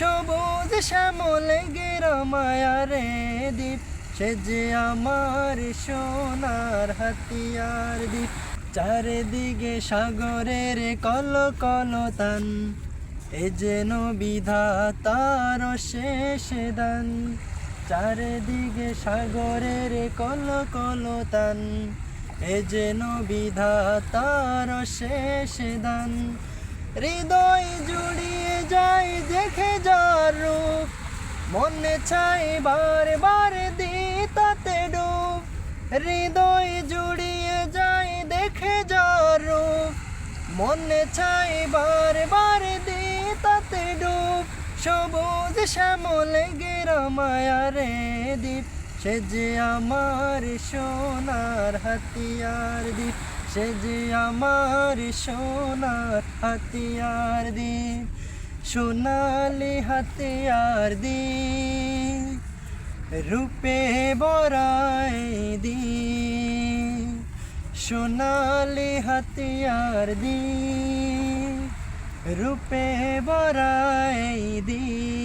সবুজ শ্যামল গেরমায়ারে দ্বীপ সে যে আমার সোনার হাতিয়ার দ্বীপ চারিদিকে সাগরের কল কলতান এ যেন বিধাতার শেষ দান। চারিদিকে সাগরের কল কলতান এ যেন বিধাতার শেষ দান। হৃদয় মনে চাই দি দিতাতে ডুব। হৃদয় জুড়িয়ে যায় দেখে যারু মনে চাই দি দিতাতে ডুব। সবুজ শ্যামলে গেরামায়া রে দ্বীপ সে যে আমার সোনার হাতিয়ার দ্বীপ সে যে আমার সোনার হাতিয়ার দ্বীপ সোনালি হাতে আর দি রূপে বরাই দি সোনালি হাতে আর দি রূপে বরাই দি